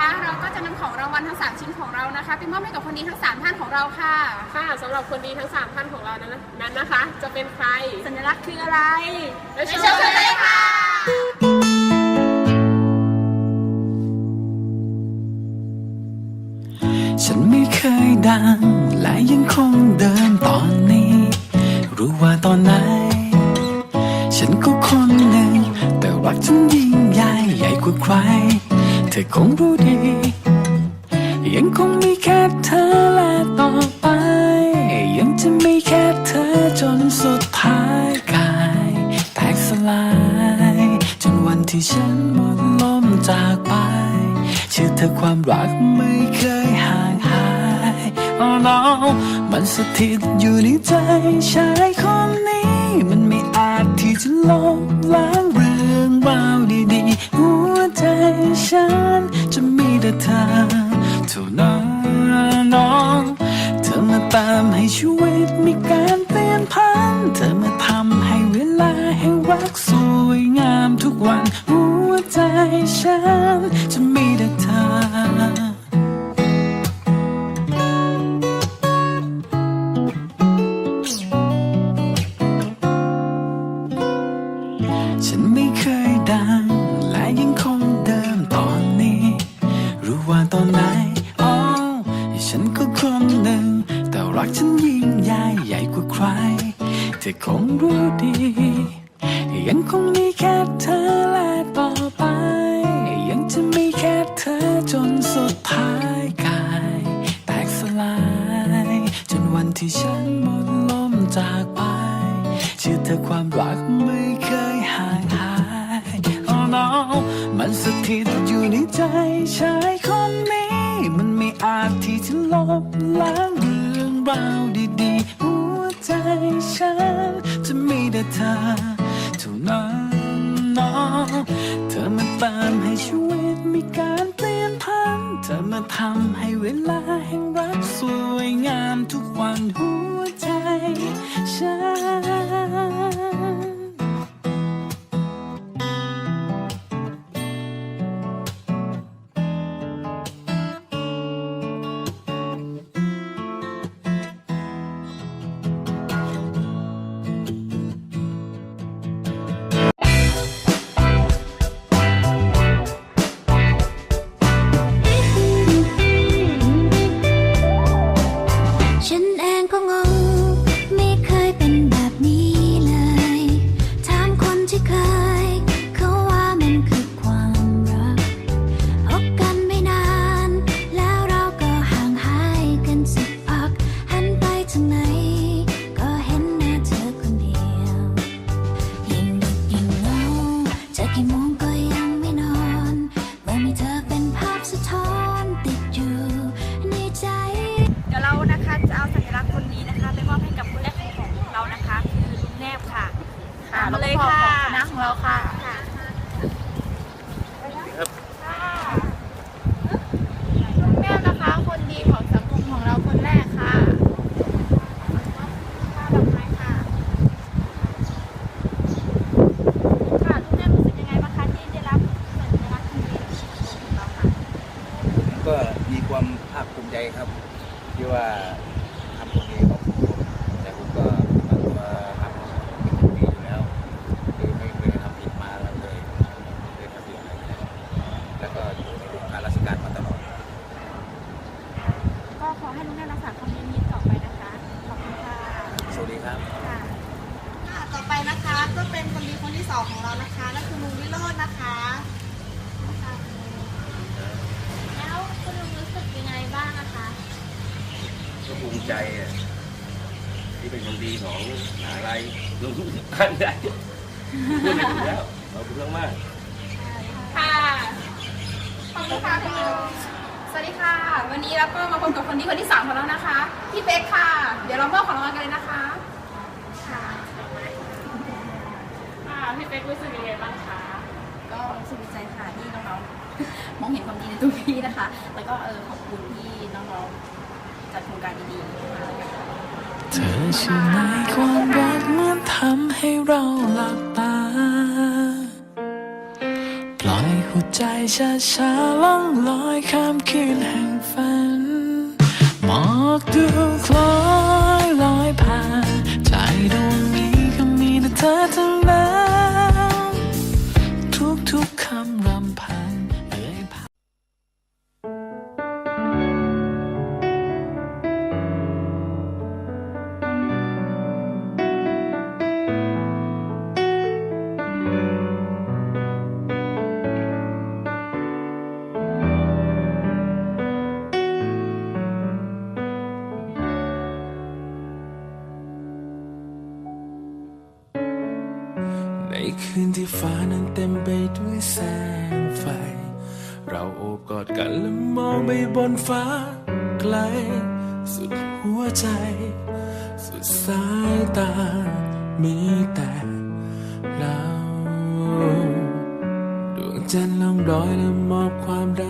วันนี้นะคะเราก็จะนำของรางวัลทั้ง 3 ชิ้นของเรานะคะไปมอบให้กับคนดีทั้ง 3 ท่านของเราค่ะ ค่ะสำหรับคนดีทั้ง 3 ท่านของเรานั้นนั้นนะคะ จะเป็นใครสัญลักษณ์คืออะไรไปไปชมกันเลยค่ะฉันไม่เคยดัง และยังคงเดินตอนนี้ รู้ว่าตอนไหน ฉันก็คน อคงรู้ดี ยังคงมีแค่เธอและต่อไป ยังจะมีแค่เธอจนสุดท้ายกายแตกสลาย จนวันที่ฉันหมดลมจากไป เชื่อเธอความรักไม่เคยห่างหาย Oh no มันสถิตอยู่ในใจชายคนนี้ มันไม่อาจที่จะลบ ตอนไหนอ๋อฉันก็คนหนึ่ง แต่รักฉันยิ่งใหญ่ใหญ่กว่าใคร เธอคงรู้ดี ยังคงมีแค่เธอและต่อไป ยังจะมีแค่เธอจนสุดท้ายกาย แตกสลาย จนวันที่ฉันหมดลมจากไป เชื่อเธอความรักไม่เคยห่างหาย Oh no มันสถิตอยู่ในใจใช อาจที่จะลบล้างเรื่องราวดีๆ หัวใจฉัน จะมีแต่เธอเท่านั้นน้องเธอมาตามให้ชีวิตมีการเปลี่ยนพันเธอมาทำให้เวลาแห่งรัก มาเลยค่ะคณะของเราค่ะลุงแม่นะคะคนดีของสังคมของเราคนแรกค่ะค่ะดอกไม้ค่ะค่ะลุงแม่รู้สึกยังไงบ้างคะที่ได้รับสัญลักษณ์คนดีของเราค่ะก็มีความภาคภูมิใจครับที่ว่าทำคนดีของผมแต่ผมก็ทำตัวทำเป็นคนดีอยู่แล้วคือไม่เคยทำผิดมาแล้วเลยไม่เคยทำผิดอะไรเลยแล้วก็อยู่ในวงการราชการมาตลอด ก็ขอให้ลุงแม่รักษาความดีนี้ต่อไปนะคะ ขอบคุณค่ะ สวัสดีครับ ค่ะ ค่ะต่อไปนะคะก็ เป็นคนดีคนที่สองของเรานะคะนั่นคือลุงวิโรจน์นะคะแล้วคุณลุงรู้สึกยังไงบ้างนะคะ ก็ภูมิใจอะที่เป็นคนดีของมหาลัยลุงท่านได้พูดไม่ถูกแล้วขอบคุณมากๆค่ะขอบคุณค่ะคุณลุงสวัสดีค่ะ วันนี้เราก็มาพบกับคนดีคนที่สามของเรานะคะ พี่เป๊กค่ะ เดี๋ยวเรามอบของรางวัลกันเลยนะคะค่ะ ค่ะ พี่เป๊กรู้สึกยังไงบ้างคะก็รู้สึกดีใจค่ะที่น้องๆมองเห็นความดีในตัวพี่นะคะ แล้วก็เออขอบคุณที่น้องๆจัดโครงการดีๆมาแล้วกันเธอใช่ไหมความรักมันทำให้เราหลับตา ปล่อยหัวใจช้าช้าๆล่องลอยข้ามคืนแห่งฝันหมอกดูคล้อยลอยผ่านใจดวงนี้ก็มีแต่เธอทั้ง คืนที่ฟ้านั้นเต็มไปด้วยแสงไฟ เราโอบกอดกันและมองไปบนฟ้าไกล สุดหัวใจ สุดสายตา มีแต่เรา ดวงจันทร์ล่องลอยและมอบความรัก